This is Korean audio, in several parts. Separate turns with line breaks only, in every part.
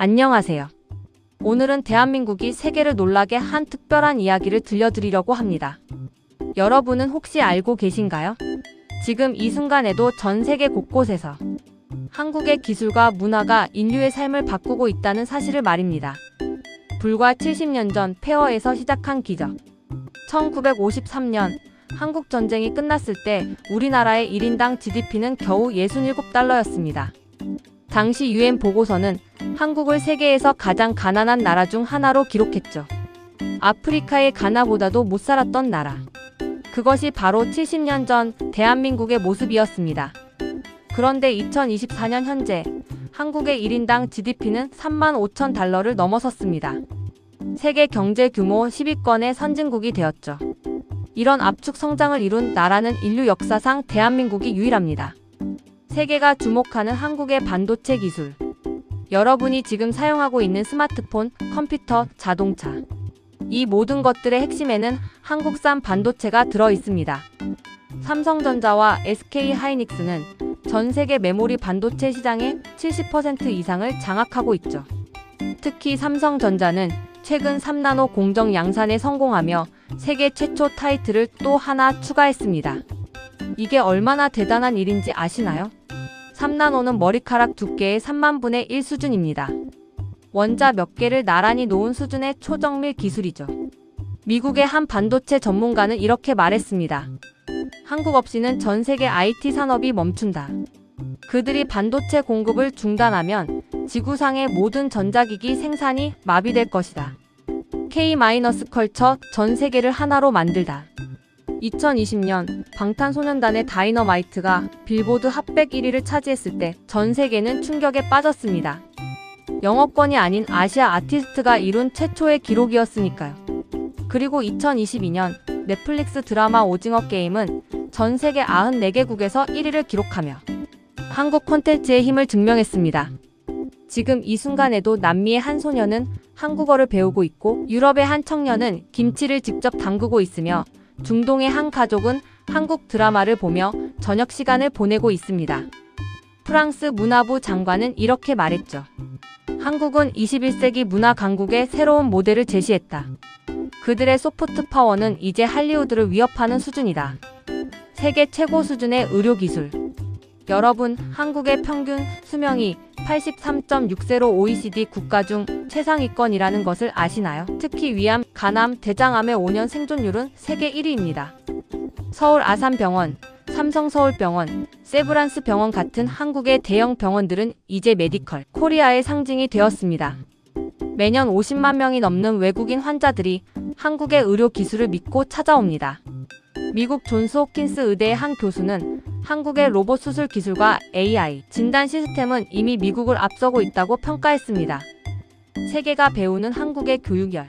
안녕하세요. 오늘은 대한민국이 세계를 놀라게 한 특별한 이야기를 들려드리려고 합니다. 여러분은 혹시 알고 계신가요? 지금 이 순간에도 전 세계 곳곳에서 한국의 기술과 문화가 인류의 삶을 바꾸고 있다는 사실을 말입니다. 불과 70년 전 폐허에서 시작한 기적. 1953년 한국 전쟁이 끝났을 때 우리나라의 1인당 GDP는 겨우 67달러였습니다. 당시 유엔 보고서는 한국을 세계에서 가장 가난한 나라 중 하나로 기록했죠. 아프리카의 가나보다도 못 살았던 나라. 그것이 바로 70년 전 대한민국의 모습이었습니다. 그런데 2024년 현재 한국의 1인당 GDP는 3만 5천 달러를 넘어섰습니다. 세계 경제 규모 10위권의 선진국이 되었죠. 이런 압축 성장을 이룬 나라는 인류 역사상 대한민국이 유일합니다. 세계가 주목하는 한국의 반도체 기술. 여러분이 지금 사용하고 있는 스마트폰, 컴퓨터, 자동차. 이 모든 것들의 핵심에는 한국산 반도체가 들어 있습니다. 삼성전자와 SK 하이닉스는 전 세계 메모리 반도체 시장의 70% 이상을 장악하고 있죠. 특히 삼성전자는 최근 3나노 공정 양산에 성공하며 세계 최초 타이틀을 또 하나 추가했습니다. 이게 얼마나 대단한 일인지 아시나요? 3나노는 머리카락 두께의 3만 분의 1 수준입니다. 원자 몇 개를 나란히 놓은 수준의 초정밀 기술이죠. 미국의 한 반도체 전문가는 이렇게 말했습니다. 한국 없이는 전 세계 IT 산업이 멈춘다. 그들이 반도체 공급을 중단하면 지구상의 모든 전자기기 생산이 마비될 것이다. K-컬처 전 세계를 하나로 만들다. 2020년 방탄소년단의 다이너마이트가 빌보드 핫백 1위를 차지했을 때 전 세계는 충격에 빠졌습니다. 영어권이 아닌 아시아 아티스트가 이룬 최초의 기록이었으니까요. 그리고 2022년 넷플릭스 드라마 오징어 게임은 전 세계 94개국에서 1위를 기록하며 한국 콘텐츠의 힘을 증명했습니다. 지금 이 순간에도 남미의 한 소녀는 한국어를 배우고 있고 유럽의 한 청년은 김치를 직접 담그고 있으며 중동의 한 가족은 한국 드라마를 보며 저녁 시간을 보내고 있습니다. 프랑스 문화부 장관은 이렇게 말했죠. 한국은 21세기 문화 강국의 새로운 모델을 제시했다. 그들의 소프트 파워는 이제 할리우드를 위협하는 수준이다. 세계 최고 수준의 의료 기술. 여러분, 한국의 평균 수명이 83.6세로 OECD 국가 중 최상위권이라는 것을 아시나요? 특히 위암, 간암, 대장암의 5년 생존율은 세계 1위입니다. 서울 아산병원, 삼성서울병원, 세브란스 병원 같은 한국의 대형 병원들은 이제 메디컬 코리아의 상징이 되었습니다. 매년 50만 명이 넘는 외국인 환자들이 한국의 의료 기술을 믿고 찾아옵니다. 미국 존스 호킨스 의대의 한 교수는 한국의 로봇 수술 기술과 AI 진단 시스템은 이미 미국을 앞서고 있다고 평가했습니다. 세계가 배우는 한국의 교육열.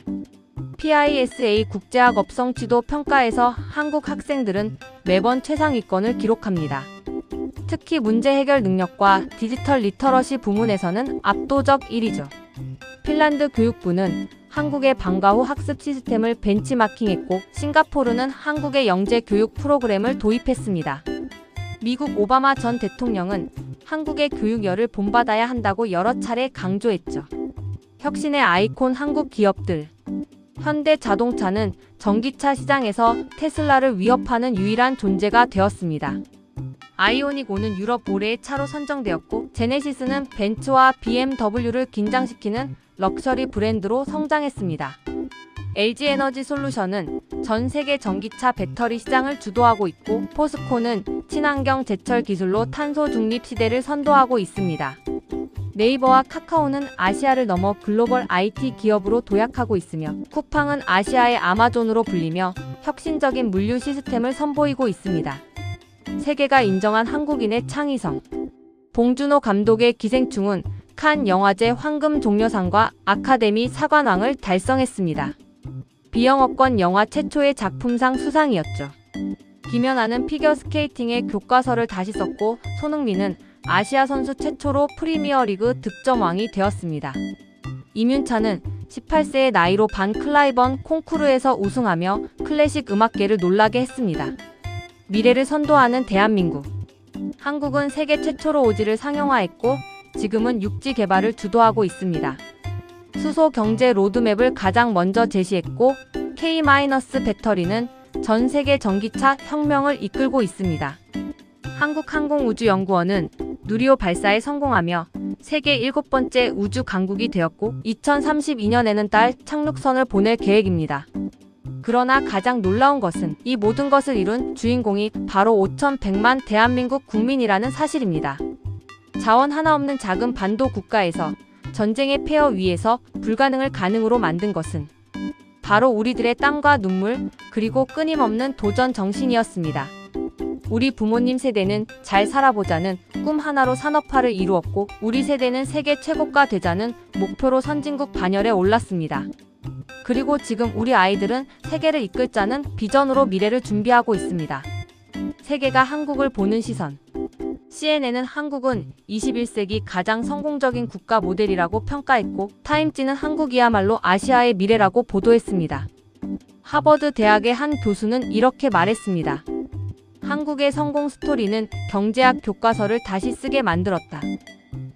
PISA 국제학업성 지도 평가에서 한국 학생들은 매번 최상위권을 기록합니다. 특히 문제 해결 능력과 디지털 리터러시 부문에서는 압도적 1위죠. 핀란드 교육부는 한국의 방과 후 학습 시스템을 벤치마킹했고 싱가포르는 한국의 영재 교육 프로그램을 도입했습니다. 미국 오바마 전 대통령은 한국의 교육열을 본받아야 한다고 여러 차례 강조했죠. 혁신의 아이콘 한국 기업들. 현대 자동차는 전기차 시장에서 테슬라를 위협하는 유일한 존재가 되었습니다. 아이오닉 5는 유럽 올해의 차로 선정되었고 제네시스는 벤츠와 BMW를 긴장시키는 럭셔리 브랜드로 성장했습니다. LG에너지 솔루션은 전 세계 전기차 배터리 시장을 주도하고 있고 포스코는 친환경 제철 기술로 탄소 중립 시대를 선도하고 있습니다. 네이버와 카카오는 아시아를 넘어 글로벌 IT 기업으로 도약하고 있으며 쿠팡은 아시아의 아마존으로 불리며 혁신적인 물류 시스템을 선보이고 있습니다. 세계가 인정한 한국인의 창의성. 봉준호 감독의 기생충은 칸 영화제 황금 종려상과 아카데미 사관왕을 달성했습니다. 비영어권 영화 최초의 작품상 수상이었죠. 김연아는 피겨스케이팅의 교과서를 다시 썼고 손흥민은 아시아 선수 최초로 프리미어리그 득점왕이 되었습니다. 이윤차는 18세의 나이로 반 클라이번 콩쿠르에서 우승하며 클래식 음악계를 놀라게 했습니다. 미래를 선도하는 대한민국. 한국은 세계 최초로 오지를 상용화했고 지금은 육지 개발을 주도하고 있습니다. 수소 경제 로드맵을 가장 먼저 제시했고 K-배터리는 전 세계 전기차 혁명을 이끌고 있습니다. 한국항공우주연구원은 누리호 발사에 성공하며 세계 일곱 번째 우주 강국이 되었고 2032년에는 달 착륙선을 보낼 계획입니다. 그러나 가장 놀라운 것은 이 모든 것을 이룬 주인공이 바로 5,100만 대한민국 국민이라는 사실입니다. 자원 하나 없는 작은 반도 국가에서 전쟁의 폐허 위에서 불가능을 가능으로 만든 것은 바로 우리들의 땀과 눈물 그리고 끊임없는 도전 정신이었습니다. 우리 부모님 세대는 잘 살아보자는 꿈 하나로 산업화를 이루었고 우리 세대는 세계 최고가 되자는 목표로 선진국 반열에 올랐습니다. 그리고 지금 우리 아이들은 세계를 이끌 자는 비전으로 미래를 준비하고 있습니다. 세계가 한국을 보는 시선. CNN은 한국은 21세기 가장 성공적인 국가 모델이라고 평가했고 타임지는 한국이야말로 아시아의 미래라고 보도했습니다. 하버드 대학의 한 교수는 이렇게 말했습니다. 한국의 성공 스토리는 경제학 교과서를 다시 쓰게 만들었다.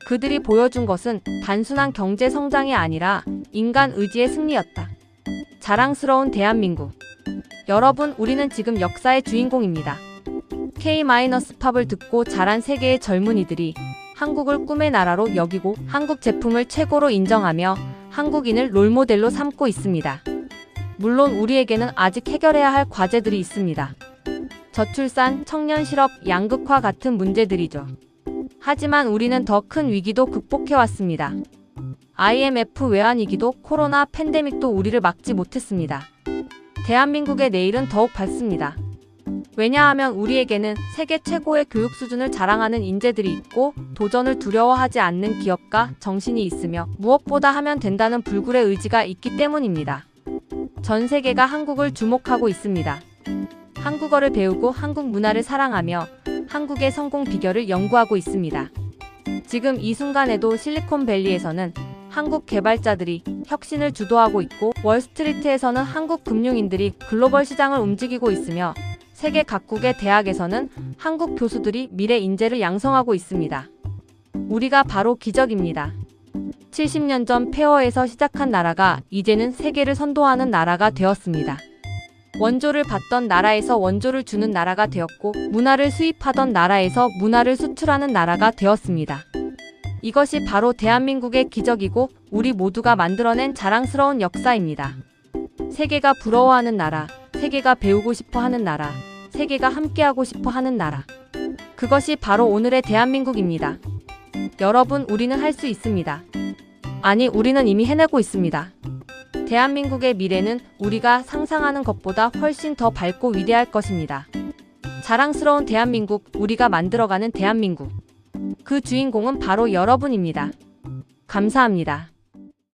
그들이 보여준 것은 단순한 경제 성장이 아니라 인간 의지의 승리였다. 자랑스러운 대한민국. 여러분, 우리는 지금 역사의 주인공입니다. K-팝을 듣고 자란 세계의 젊은이들이 한국을 꿈의 나라로 여기고 한국 제품을 최고로 인정하며 한국인을 롤모델로 삼고 있습니다. 물론 우리에게는 아직 해결해야 할 과제들이 있습니다. 저출산, 청년 실업, 양극화 같은 문제들이죠. 하지만 우리는 더 큰 위기도 극복해왔습니다. IMF 외환위기도 코로나 팬데믹도 우리를 막지 못했습니다. 대한민국의 내일은 더욱 밝습니다. 왜냐하면 우리에게는 세계 최고의 교육 수준을 자랑하는 인재들이 있고 도전을 두려워하지 않는 기업가 정신이 있으며 무엇보다 하면 된다는 불굴의 의지가 있기 때문입니다. 전 세계가 한국을 주목하고 있습니다. 한국어를 배우고 한국 문화를 사랑하며 한국의 성공 비결을 연구하고 있습니다. 지금 이 순간에도 실리콘밸리에서는 한국 개발자들이 혁신을 주도하고 있고 월스트리트에서는 한국 금융인들이 글로벌 시장을 움직이고 있으며 세계 각국의 대학에서는 한국 교수들이 미래 인재를 양성하고 있습니다. 우리가 바로 기적입니다. 70년 전 폐허에서 시작한 나라가 이제는 세계를 선도하는 나라가 되었습니다. 원조를 받던 나라에서 원조를 주는 나라가 되었고 문화를 수입하던 나라에서 문화를 수출하는 나라가 되었습니다. 이것이 바로 대한민국의 기적이고 우리 모두가 만들어낸 자랑스러운 역사입니다. 세계가 부러워하는 나라, 세계가 배우고 싶어 하는 나라, 세계가 함께하고 싶어 하는 나라. 그것이 바로 오늘의 대한민국입니다. 여러분, 우리는 할 수 있습니다. 아니, 우리는 이미 해내고 있습니다. 대한민국의 미래는 우리가 상상하는 것보다 훨씬 더 밝고 위대할 것입니다. 자랑스러운 대한민국, 우리가 만들어가는 대한민국. 그 주인공은 바로 여러분입니다. 감사합니다.